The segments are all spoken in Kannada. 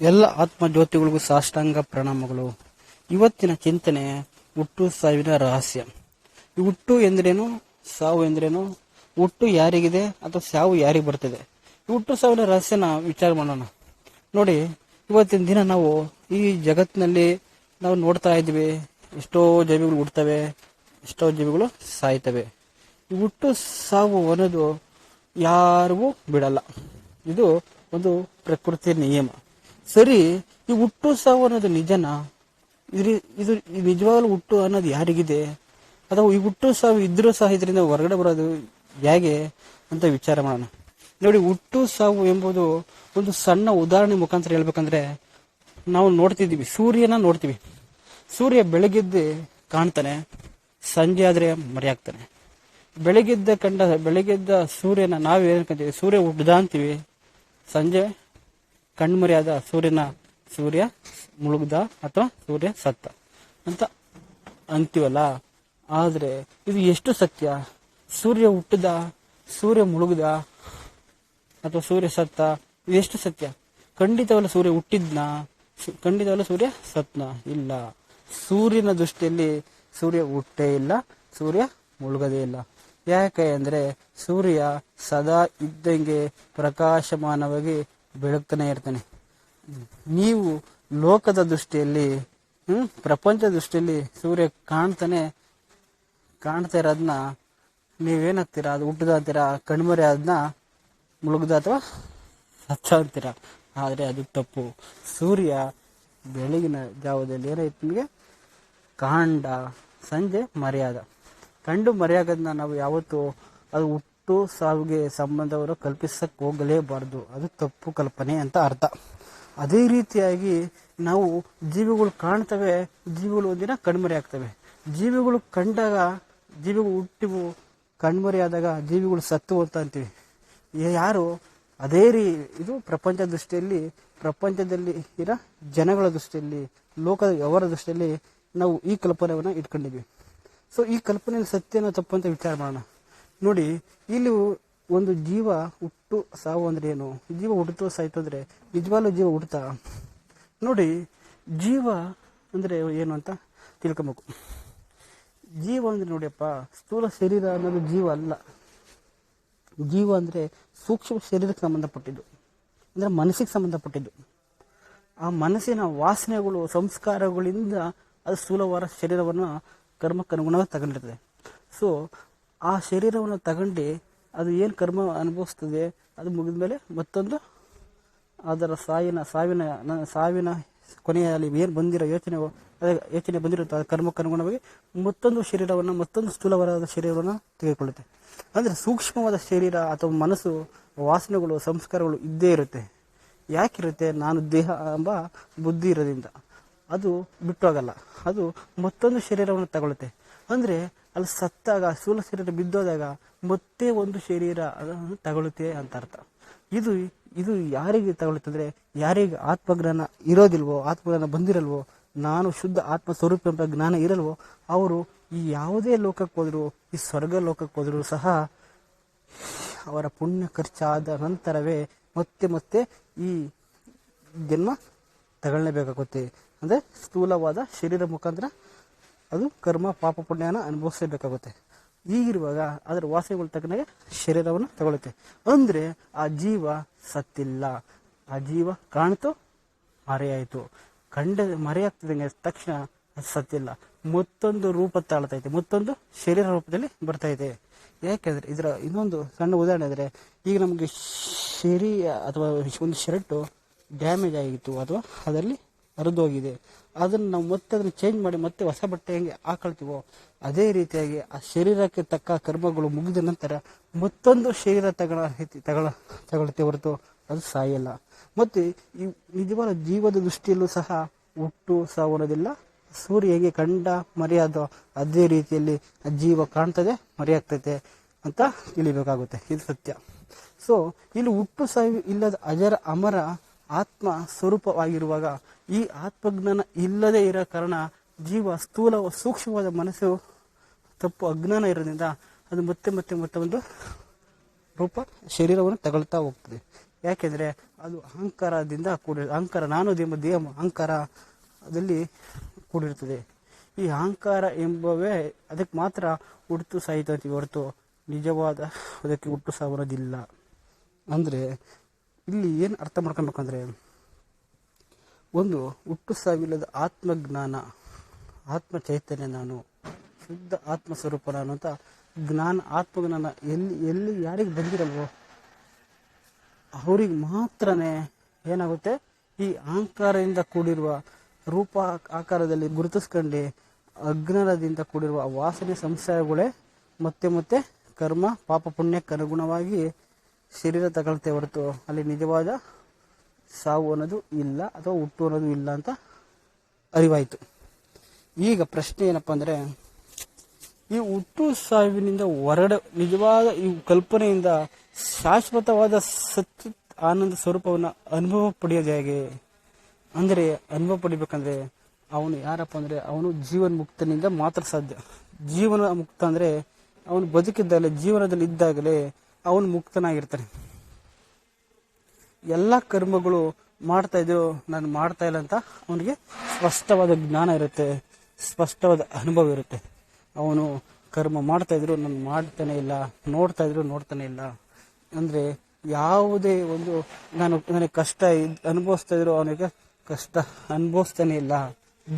ಎಲ್ಲ ಆತ್ಮ ಜ್ಯೋತಿಗಳಿಗೂ ಸಾಷ್ಟಾಂಗ ಪ್ರಣಾಮಗಳು. ಇವತ್ತಿನ ಚಿಂತನೆ ಹುಟ್ಟು ಸಾವಿನ ರಹಸ್ಯ. ಈ ಹುಟ್ಟು ಎಂದ್ರೇನು? ಸಾವು ಎಂದ್ರೇನು? ಹುಟ್ಟು ಯಾರಿಗಿದೆ ಅಥವಾ ಸಾವು ಯಾರಿಗೆ ಬರ್ತದೆ? ಈ ಹುಟ್ಟು ಸಾವಿನ ರಹಸ್ಯನ ವಿಚಾರ ಮಾಡೋಣ. ನೋಡಿ, ಇವತ್ತಿನ ದಿನ ನಾವು ಈ ಜಗತ್ತಿನಲ್ಲಿ ನಾವು ನೋಡ್ತಾ ಇದ್ವಿ ಎಷ್ಟೋ ಜೀವಿಗಳು ಹುಡ್ತವೆ ಎಷ್ಟೋ ಜೀವಿಗಳು ಸಾಯ್ತವೆ ಈ ಹುಟ್ಟು ಸಾವು ಅನ್ನೋದು ಯಾರಿಗೂ ಬಿಡಲ್ಲ. ಇದು ಒಂದು ಪ್ರಕೃತಿ ನಿಯಮ. ಸರಿ, ಈ ಹುಟ್ಟು ಸಾವು ಅನ್ನೋದು ನಿಜನಾ? ಇದ್ರ, ಇದು ನಿಜವಾಗ್ಲೂ ಹುಟ್ಟು ಅನ್ನೋದು ಯಾರಿಗಿದೆ? ಅಥವಾ ಈ ಹುಟ್ಟು ಸಾವು ಇದ್ರೂ ಸಹ ಇದರಿಂದ ಹೊರಗಡೆ ಬರೋದು ಹೇಗೆ ಅಂತ ವಿಚಾರ ಮಾಡೋಣ. ನೋಡಿ, ಹುಟ್ಟು ಸಾವು ಎಂಬುದು ಒಂದು ಸಣ್ಣ ಉದಾಹರಣೆ ಮುಖಾಂತರ ಹೇಳ್ಬೇಕಂದ್ರೆ, ನಾವು ನೋಡ್ತಿದ್ದೀವಿ, ಸೂರ್ಯನ ನೋಡ್ತೀವಿ. ಸೂರ್ಯ ಬೆಳಗ್ಗೆದ್ದು ಕಾಣ್ತಾನೆ, ಸಂಜೆ ಆದ್ರೆ ಮರೆಯಾಗ್ತಾನೆ. ಬೆಳಗ್ಗೆದ್ದ ಕಂಡ ಬೆಳಗ್ಗೆದ್ದ ಸೂರ್ಯನ ನಾವು ಏನಂತೀವಿ ಸೂರ್ಯ ಹುಟ್ಟದ ಅಂತೀವಿ. ಸಂಜೆ ಕಣ್ಮರೆಯಾದ ಸೂರ್ಯನ ಸೂರ್ಯ ಮುಳುಗ್ದ ಅಥವಾ ಸೂರ್ಯ ಸತ್ತ ಅಂತ ಅಂತೀವಲ್ಲ? ಆದರೆ ಇದು ಎಷ್ಟು ಸತ್ಯ? ಸೂರ್ಯ ಹುಟ್ಟಿದ, ಸೂರ್ಯ ಮುಳುಗ್ದ ಅಥವಾ ಸೂರ್ಯ ಸತ್ತ, ಇದು ಎಷ್ಟು ಸತ್ಯ? ಖಂಡಿತವಲ್ಲ ಸೂರ್ಯ ಹುಟ್ಟಿದ್ನ? ಖಂಡಿತವಲ್ಲ ಸೂರ್ಯ ಸತ್ನ ಇಲ್ಲ. ಸೂರ್ಯನ ದೃಷ್ಟಿಯಲ್ಲಿ ಸೂರ್ಯ ಹುಟ್ಟೇ ಇಲ್ಲ, ಸೂರ್ಯ ಮುಳುಗದೇ ಇಲ್ಲ. ಯಾಕೆ ಅಂದರೆ ಸೂರ್ಯ ಸದಾ ಇದ್ದಂಗೆ ಪ್ರಕಾಶಮಾನವಾಗಿ ಬೆಳಗ್ತಾನೆ ಇರ್ತಾನೆ. ನೀವು ಲೋಕದ ದೃಷ್ಟಿಯಲ್ಲಿ, ಹ್ಮ್, ಪ್ರಪಂಚದ ದೃಷ್ಟಿಯಲ್ಲಿ ಸೂರ್ಯ ಕಾಣ್ತಾನೆ, ಕಾಣ್ತಾ ಇರೋದನ್ನ ನೀವೇನಾಗ್ತೀರ? ಅದು ಹುಟ್ಟದ ಅಂತೀರಾ ಕಣ್ಮರೆ ಅದನ್ನ ಮುಳುಗ್ದ ಅಥವಾ ಸಚ್ಚ ಅಂತೀರಾ? ಆದರೆ ಅದು ತಪ್ಪು. ಸೂರ್ಯ ಬೆಳಗಿನ ಜಾವದಲ್ಲಿ ಏನಾಯ್ತು ನಿಮಗೆ? ಕಾಂಡ, ಸಂಜೆ ಮರ್ಯಾದ. ಕಂಡು ಮರೆಯಾಗೋದನ್ನ ನಾವು ಯಾವತ್ತು ಅದು ಹುಟ್ಟು ಸಾವಿಗೆ ಸಂಬಂಧವನ್ನು ಕಲ್ಪಿಸಕ್ಕೆ ಹೋಗಲೇಬಾರ್ದು. ಅದು ತಪ್ಪು ಕಲ್ಪನೆ ಅಂತ ಅರ್ಥ. ಅದೇ ರೀತಿಯಾಗಿ ನಾವು ಜೀವಿಗಳು ಕಾಣ್ತವೆ, ಜೀವಿಗಳು ಒಂದಿನ ಕಣ್ಮರೆ ಆಗ್ತವೆ. ಜೀವಿಗಳು ಕಂಡಾಗ, ಜೀವಿಗಳು ಹುಟ್ಟಿವು ಕಣ್ಮರೆಯಾದಾಗ ಜೀವಿಗಳು ಸತ್ತು ಅಂತ ಅಂತೀವಿ. ಯಾರು? ಅದೇ ರೀ, ಇದು ಪ್ರಪಂಚ ದೃಷ್ಟಿಯಲ್ಲಿ, ಪ್ರಪಂಚದಲ್ಲಿ ಇರೋ ಜನಗಳ ದೃಷ್ಟಿಯಲ್ಲಿ, ಲೋಕದ ವ್ಯವಹಾರ ದೃಷ್ಟಿಯಲ್ಲಿ ನಾವು ಈ ಕಲ್ಪನೆಯನ್ನ ಇಟ್ಕೊಂಡಿದ್ವಿ. ಸೊ ಈ ಕಲ್ಪನೆಯಲ್ಲಿ ಸತ್ಯನ ತಪ್ಪು ಅಂತ ವಿಚಾರ ಮಾಡೋಣ. ನೋಡಿ, ಇಲ್ಲಿ ಒಂದು ಜೀವ ಹುಟ್ಟು ಸಾವು ಅಂದ್ರೆ ಏನು? ಜೀವ ಹುಟ್ಟುತ್ತೋ ಸಾಯ್ತಂದ್ರೆ ನಿಜವಾಗ್ಲು ಜೀವ ಹುಟ್ಟುತ್ತಾ? ನೋಡಿ, ಜೀವ ಅಂದ್ರೆ ಏನು ಅಂತ ತಿಳ್ಕೊಬೇಕು. ಜೀವ ಅಂದ್ರೆ ನೋಡಿಯಪ್ಪ ಸ್ಥೂಲ ಶರೀರ ಅನ್ನೋದು ಜೀವ ಅಲ್ಲ. ಜೀವ ಅಂದ್ರೆ ಸೂಕ್ಷ್ಮ ಶರೀರಕ್ಕೆ ಸಂಬಂಧಪಟ್ಟಿದ್ದು. ಅಂದ್ರೆ ಮನಸ್ಸಿಗೆ ಸಂಬಂಧಪಟ್ಟಿದ್ದು. ಆ ಮನಸ್ಸಿನ ವಾಸನೆಗಳು, ಸಂಸ್ಕಾರಗಳಿಂದ ಅದು ಸ್ಥೂಲವಾದ ಶರೀರವನ್ನು ಕರ್ಮಕ್ಕನುಗುಣವಾಗಿ ತಗೊಂಡಿರ್ತದೆ. ಸೊ ಆ ಶರೀರವನ್ನು ತಗೊಂಡು ಅದು ಏನು ಕರ್ಮ ಅನುಭವಿಸ್ತದೆ, ಅದು ಮುಗಿದ ಮೇಲೆ ಮತ್ತೊಂದು ಅದರ ಸಾವಿನ ಸಾವಿನ ಸಾವಿನ ಕೊನೆಯಲ್ಲಿ ಏನು ಬಂದಿರೋ ಯೋಚನೆ, ಅದೇ ಯೋಚನೆ ಬಂದಿರುತ್ತೋ ಅದು ಕರ್ಮಕ್ಕೆ ಅನುಗುಣವಾಗಿ ಮತ್ತೊಂದು ಶರೀರವನ್ನು, ಮತ್ತೊಂದು ಸ್ಥೂಲವಾದ ಶರೀರವನ್ನು ತೆಗೆದುಕೊಳ್ಳುತ್ತೆ. ಅಂದರೆ ಸೂಕ್ಷ್ಮವಾದ ಶರೀರ ಅಥವಾ ಮನಸ್ಸು, ವಾಸನೆಗಳು, ಸಂಸ್ಕಾರಗಳು ಇದ್ದೇ ಇರುತ್ತೆ. ಯಾಕಿರುತ್ತೆ? ನಾನು ದೇಹ ಎಂಬ ಬುದ್ಧಿ ಇರೋದ್ರಿಂದ. ಅದು ಬಿಟ್ಟೋಗಲ್ಲ ಅದು ಮತ್ತೊಂದು ಶರೀರವನ್ನು ತಗೊಳುತ್ತೆ. ಅಂದರೆ ಅಲ್ಲಿ ಸತ್ತಾಗ ಸ್ಥೂಲ ಶರೀರ ಬಿದ್ದೋದಾಗ ಮತ್ತೆ ಒಂದು ಶರೀರ ಅದನ್ನು ತಗೊಳುತ್ತೆ ಅಂತ ಅರ್ಥ. ಇದು ಇದು ಯಾರಿಗೆ ತಗೊಳುತ್ತಂದ್ರೆ ಯಾರಿಗೆ ಆತ್ಮಜ್ಞಾನ ಇರೋದಿಲ್ವೋ ಆತ್ಮಜ್ಞಾನ ಬಂದಿರಲ್ವೋ, ನಾನು ಶುದ್ಧ ಆತ್ಮ ಸ್ವರೂಪ ಎಂಬ ಜ್ಞಾನ ಇರಲ್ವೋ, ಅವರು ಈ ಯಾವುದೇ ಲೋಕಕ್ಕೆ ಹೋದ್ರು, ಈ ಸ್ವರ್ಗ ಲೋಕಕ್ಕೆ ಹೋದ್ರು ಸಹ ಅವರ ಪುಣ್ಯ ಖರ್ಚಾದ ನಂತರವೇ ಮತ್ತೆ ಮತ್ತೆ ಈ ಜನ್ಮ ತಗೊಳ್ಳೇಬೇಕಾಗುತ್ತೆ. ಅಂದ್ರೆ ಸ್ಥೂಲವಾದ ಶರೀರ ಮುಖಾಂತರ ಅದು ಕರ್ಮ, ಪಾಪ, ಪುಣ್ಯನ ಅನುಭವಿಸಬೇಕಾಗುತ್ತೆ. ಹೀಗಿರುವಾಗ ಅದರ ವಾಸನೆಗಳು ತಕ್ಕನಾಗೆ ಶರೀರವನ್ನು ತಗೊಳುತ್ತೆ ಅಂದ್ರೆ ಆ ಜೀವ ಸತ್ತಿಲ್ಲ. ಆ ಜೀವ ಕಾಣ್ತು, ಮರೆಯಾಯಿತು. ಕಂಡ, ಮರೆಯಾಗ್ತಿದ್ದಂಗೆ ತಕ್ಷಣ ಅದು ಸತ್ತಿಲ್ಲ. ಮತ್ತೊಂದು ರೂಪ ತಾಳ್ತೈತೆ, ಮತ್ತೊಂದು ಶರೀರ ರೂಪದಲ್ಲಿ ಬರ್ತಾ ಇದೆ ಯಾಕೆಂದ್ರೆ ಇದರ ಇನ್ನೊಂದು ಸಣ್ಣ ಉದಾಹರಣೆ ಅಂದ್ರೆ, ಈಗ ನಮಗೆ ಶರೀರ ಅಥವಾ ಒಂದು ಶರ್ಟು ಡ್ಯಾಮೇಜ್ ಆಗಿತ್ತು, ಅಥವಾ ಅದರಲ್ಲಿ ಹರಿದೋಗಿದೆ. ಅದನ್ನು ನಾವು ಮತ್ತೆ ಅದನ್ನು ಚೇಂಜ್ ಮಾಡಿ ಮತ್ತೆ ಹೊಸ ಬಟ್ಟೆ ಹೆಂಗೆ ಹಾಕೊಳ್ತೀವೋ, ಅದೇ ರೀತಿಯಾಗಿ ಆ ಶರೀರಕ್ಕೆ ತಕ್ಕ ಕರ್ಮಗಳು ಮುಗಿದ ನಂತರ ಮತ್ತೊಂದು ಶರೀರ ತಗೊಳ ತಗೊಳ, ತಗೊಳ್ತೆ ಹೊರತು ಅದು ಸಾಯಲ್ಲ. ಮತ್ತು ಈ ನಿಜವಾದ ಜೀವದ ದೃಷ್ಟಿಯಲ್ಲೂ ಸಹ ಹುಟ್ಟು ಸಾವನ್ನೋದಿಲ್ಲ. ಸೂರ್ಯ ಹೇಗೆ ಕಂಡ ಮರೆಯಾದೋ ಅದೇ ರೀತಿಯಲ್ಲಿ ಆ ಜೀವ ಕಾಣ್ತದೆ, ಮರೆಯಾಗ್ತದೆ ಅಂತ ತಿಳಿಬೇಕಾಗುತ್ತೆ. ಇದು ಸತ್ಯ. ಸೊ ಇಲ್ಲಿ ಹುಟ್ಟು ಸಾವು ಇಲ್ಲದ ಅಜರ, ಅಮರ ಆತ್ಮ ಸ್ವರೂಪವಾಗಿರುವಾಗ ಈ ಆತ್ಮಜ್ಞಾನ ಇಲ್ಲದೆ ಇರೋ ಕಾರಣ ಜೀವ ಸ್ಥೂಲ ಸೂಕ್ಷ್ಮವಾದ ಮನಸ್ಸು ತಪ್ಪು ಅಜ್ಞಾನ ಇರೋದ್ರಿಂದ ಅದು ಮತ್ತೆ ಮತ್ತೆ ಮತ್ತೆ ಒಂದು ರೂಪ ಶರೀರವನ್ನು ತಗೊಳ್ತಾ ಹೋಗ್ತದೆ. ಯಾಕೆಂದ್ರೆ ಅದು ಅಹಂಕಾರದಿಂದ ಕೂಡ ಅಹಂಕಾರ ನಾನು ಎಂಬ ದೇಹ ಅಹಂಕಾರದಲ್ಲಿ ಕೂಡಿರ್ತದೆ. ಈ ಅಹಂಕಾರ ಎಂಬವೇ ಅದಕ್ಕೆ ಮಾತ್ರ ಹುಟ್ಟು ಸಾಯಿತು ಅಂತೀವಿ ಹೊರತು. ನಿಜವಾದ ಅದಕ್ಕೆ ಹುಟ್ಟು ಸಾವನ್ನೋದಿಲ್ಲ ಅಂದರೆ ಇಲ್ಲಿ ಏನು ಅರ್ಥ ಮಾಡ್ಕೊಬೇಕಂದ್ರೆ ಒಂದು ಹುಟ್ಟು ಸಾವಿಲ್ಲದ ಆತ್ಮಜ್ಞಾನ ಆತ್ಮ ಚೈತನ್ಯ ನಾನು, ಶುದ್ಧ ಆತ್ಮ ಸ್ವರೂಪ ನಾನು ಅಂತ ಜ್ಞಾನ, ಆತ್ಮಜ್ಞಾನ ಎಲ್ಲಿ ಎಲ್ಲಿ ಯಾರಿಗೆ ಬಂದಿರಲ್ವೋ, ಅವ್ರಿಗೆ ಮಾತ್ರನೇ ಏನಾಗುತ್ತೆ? ಈ ಅಹಂಕಾರದಿಂದ ಕೂಡಿರುವ ರೂಪ ಆಕಾರದಲ್ಲಿ ಗುರುತಿಸ್ಕೊಂಡು ಅಜ್ಞಾನದಿಂದ ಕೂಡಿರುವ ವಾಸನೆ ಸಂಸಾರಗಳೇ ಮತ್ತೆ ಮತ್ತೆ ಕರ್ಮ, ಪಾಪ ಪುಣ್ಯಕ್ಕೆ ಅನುಗುಣವಾಗಿ ಶರೀರ ತಗೊಳ್ತೆ ಹೊರತು ಅಲ್ಲಿ ನಿಜವಾದ ಸಾವು ಅನ್ನೋದು ಇಲ್ಲ ಅಥವಾ ಹುಟ್ಟು ಅನ್ನೋದು ಇಲ್ಲ ಅಂತ ಅರಿವಾಯಿತು. ಈಗ ಪ್ರಶ್ನೆ ಏನಪ್ಪ ಅಂದರೆ, ಈ ಹುಟ್ಟು ಸಾವಿನಿಂದ ಹೊರಡ, ನಿಜವಾದ ಈ ಕಲ್ಪನೆಯಿಂದ ಶಾಶ್ವತವಾದ ಸತ್ಯ ಆನಂದ ಸ್ವರೂಪವನ್ನು ಅನುಭವ ಪಡೆಯೋದು ಹೇಗೆ? ಅಂದರೆ ಅನುಭವ ಪಡಿಬೇಕಂದ್ರೆ ಅವನು ಯಾರಪ್ಪ ಅಂದರೆ, ಅವನು ಜೀವನ್ ಮುಕ್ತನಿಂದ ಮಾತ್ರ ಸಾಧ್ಯ. ಜೀವನ ಮುಕ್ತ ಅಂದರೆ ಅವನು ಬದುಕಿದ್ದಾಗಲೇ, ಜೀವನದಲ್ಲಿ ಇದ್ದಾಗಲೇ ಅವನು ಮುಕ್ತನಾಗಿರ್ತಾನೆ. ಎಲ್ಲ ಕರ್ಮಗಳು ಮಾಡ್ತಾ ಇದ್ರು, ನಾನು ಮಾಡ್ತಾ ಇಲ್ಲ ಅಂತ ಅವನಿಗೆ ಸ್ಪಷ್ಟವಾದ ಜ್ಞಾನ ಇರುತ್ತೆ, ಸ್ಪಷ್ಟವಾದ ಅನುಭವ ಇರುತ್ತೆ. ಅವನು ಕರ್ಮ ಮಾಡ್ತಾ ಇದ್ರು, ನಾನು ಮಾಡ್ತಾನೆ ಇಲ್ಲ, ನೋಡ್ತಾ ಇದ್ರು, ನೋಡ್ತಾನೆ ಇಲ್ಲ. ಅಂದ್ರೆ ಯಾವುದೇ ಒಂದು, ನಾನು ನನಗೆ ಕಷ್ಟ ಅನುಭವಿಸ್ತಾ ಇದ್ರು, ಅವನಿಗೆ ಕಷ್ಟ ಅನುಭವಿಸ್ತಾನೆ ಇಲ್ಲ,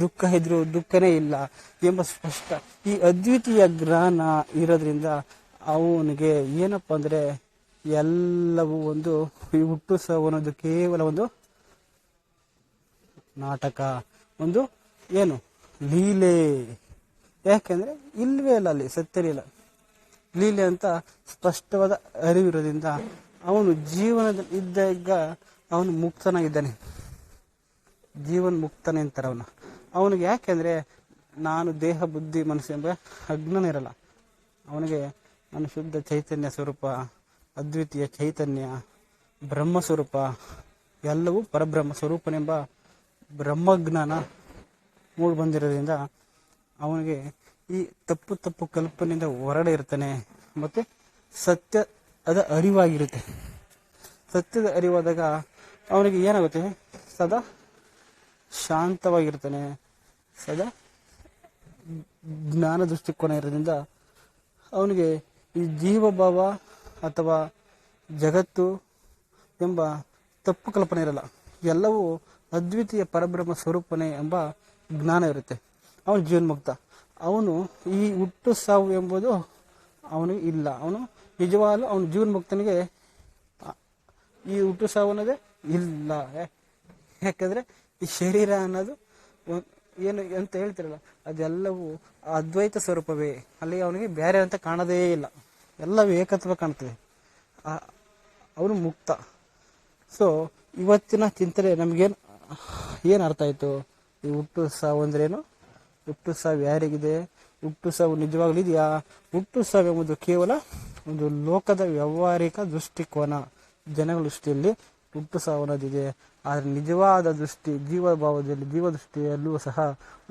ದುಃಖ ಇದ್ರು, ದುಃಖನೇ ಇಲ್ಲ ಎಂಬ ಸ್ಪಷ್ಟ ಈ ಅದ್ವಿತೀಯ ಜ್ಞಾನ ಇರೋದ್ರಿಂದ ಅವನಿಗೆ ಏನಪ್ಪ ಅಂದ್ರೆ ಎಲ್ಲವೂ ಒಂದು ಈ ಹುಟ್ಟು ಸಾವು ಅನ್ನೋದು ಕೇವಲ ಒಂದು ನಾಟಕ, ಒಂದು ಏನು ಲೀಲೆ. ಯಾಕೆಂದ್ರೆ ಇಲ್ವೇ ಇಲ್ಲ ಅಲ್ಲಿ ಸತ್ಯಲಿಲ್ಲ ಲೀಲೆ ಅಂತ ಸ್ಪಷ್ಟವಾದ ಅರಿವಿರೋದ್ರಿಂದ ಅವನು ಜೀವನದಲ್ಲಿ ಇದ್ದಾಗ ಅವನು ಮುಕ್ತನಾಗಿದ್ದಾನೆ. ಜೀವನ್ ಮುಕ್ತನೇ ಅಂತಾರೆ ಅವನು. ಅವನಿಗೆ ಯಾಕೆಂದ್ರೆ ನಾನು ದೇಹ, ಬುದ್ಧಿ, ಮನಸ್ಸು ಎಂಬ ಅಜ್ಞಾನ ಇರಲ್ಲ. ಅವನಿಗೆ ನಾನು ಶುದ್ಧ ಚೈತನ್ಯ ಸ್ವರೂಪ, ಅದ್ವಿತೀಯ ಚೈತನ್ಯ ಬ್ರಹ್ಮ ಸ್ವರೂಪ ಎಲ್ಲವೂ ಪರಬ್ರಹ್ಮ ಸ್ವರೂಪನೆಂಬ ಬ್ರಹ್ಮಜ್ಞಾನ ಮೂಡಿ ಬಂದಿರೋದ್ರಿಂದ ಅವನಿಗೆ ಈ ತಪ್ಪು ತಪ್ಪು ಕಲ್ಪನೆಯಿಂದ ಹೊರಡೆ ಇರ್ತಾನೆ. ಮತ್ತು ಸತ್ಯ ಅದ ಅರಿವಾಗಿರುತ್ತೆ. ಸತ್ಯದ ಅರಿವಾದಾಗ ಅವನಿಗೆ ಏನಾಗುತ್ತೆ? ಸದಾ ಶಾಂತವಾಗಿರ್ತಾನೆ. ಸದಾ ಜ್ಞಾನ ದೃಷ್ಟಿಕೋನ ಇರೋದ್ರಿಂದ ಅವನಿಗೆ ಈ ಜೀವಭಾವ ಅಥವಾ ಜಗತ್ತು ಎಂಬ ತಪ್ಪು ಕಲ್ಪನೆ ಇರಲ್ಲ. ಎಲ್ಲವೂ ಅದ್ವಿತೀಯ ಪರಬ್ರಹ್ಮ ಸ್ವರೂಪನೇ ಎಂಬ ಜ್ಞಾನ ಇರುತ್ತೆ. ಅವನು ಜೀವನ್ಮುಕ್ತ. ಅವನು ಈ ಹುಟ್ಟು ಸಾವು ಎಂಬುದು ಅವನಿಗೆ ಇಲ್ಲ. ಅವನು ನಿಜವಾಗಲೂ ಅವನು ಜೀವನ್ಮುಕ್ತನಿಗೆ ಈ ಹುಟ್ಟು ಸಾವು ಅನ್ನೋದೇ ಇಲ್ಲ. ಯಾಕಂದ್ರೆ ಈ ಶರೀರ ಅನ್ನೋದು ಏನು ಅಂತ ಹೇಳ್ತಿರಲ್ಲ, ಅದೆಲ್ಲವೂ ಅದ್ವೈತ ಸ್ವರೂಪವೇ. ಅಲ್ಲಿ ಅವನಿಗೆ ಬೇರೆ ಅಂತ ಕಾಣೋದೇ ಇಲ್ಲ. ಎಲ್ಲವೂ ಏಕತ್ವ ಕಾಣ್ತದೆ. ಅವರು ಮುಕ್ತ. ಸೊ ಇವತ್ತಿನ ಚಿಂತನೆ ನಮಗೇನು, ಏನು ಅರ್ಥ ಆಯ್ತು? ಈ ಹುಟ್ಟು ಸಾವು ಅಂದ್ರೇನು ಹುಟ್ಟು ಸಾವು ಯಾರಿಗಿದೆ? ಹುಟ್ಟು ಸಾವು ನಿಜವಾಗ್ಲೂ ಇದೆಯಾ? ಹುಟ್ಟು ಸಾವು ಎಂಬುದು ಕೇವಲ ಒಂದು ಲೋಕದ ವ್ಯಾವಹಾರಿಕ ದೃಷ್ಟಿಕೋನ. ಜನಗಳ ದೃಷ್ಟಿಯಲ್ಲಿ ಹುಟ್ಟು ಸಾವು ಅನ್ನೋದಿದೆ. ಆದರೆ ನಿಜವಾದ ದೃಷ್ಟಿ, ಜೀವಭಾವದಲ್ಲಿ ಜೀವ ದೃಷ್ಟಿಯಲ್ಲೂ ಸಹ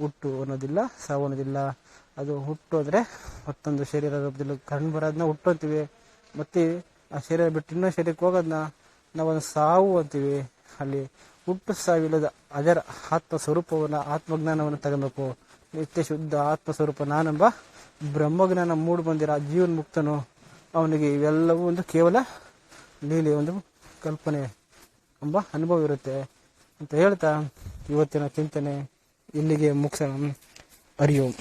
ಹುಟ್ಟು ಅನ್ನೋದಿಲ್ಲ, ಸಾವು ಅನ್ನೋದಿಲ್ಲ. ಅದು ಹುಟ್ಟೋದ್ರೆ ಮತ್ತೊಂದು ಶರೀರ ರೂಪದಲ್ಲಿ ಕಂಡು ಬರೋದನ್ನ ಹುಟ್ಟೋತೀವಿ. ಮತ್ತೆ ಆ ಶರೀರ ಬಿಟ್ಟು ಇನ್ನೊಂದು ಶರೀರಕ್ಕೆ ಹೋಗೋದನ್ನ ನಾವೊಂದು ಸಾವು ಅಂತೀವಿ. ಅಲ್ಲಿ ಹುಟ್ಟು ಸಾವಿಲ್ಲದ ಅದರ ಆತ್ಮ ಸ್ವರೂಪವನ್ನು ಆತ್ಮಜ್ಞಾನವನ್ನು ತಗೊಬೇಕು. ನಿತ್ಯ ಶುದ್ಧ ಆತ್ಮ ಸ್ವರೂಪ ನಾನೆಂಬ ಬ್ರಹ್ಮಜ್ಞಾನ ಮೂಡು ಬಂದಿರ ಜೀವನ್ ಮುಕ್ತನು ಅವನಿಗೆ ಇವೆಲ್ಲವೂ ಒಂದು ಕೇವಲ ಲೀಲೆ, ಒಂದು ಕಲ್ಪನೆ ಎಂಬ ಅನುಭವ ಇರುತ್ತೆ ಅಂತ ಹೇಳ್ತಾ ಇವತ್ತಿನ ಚಿಂತನೆ ಇಲ್ಲಿಗೆ ಹರಿ ಓಂ.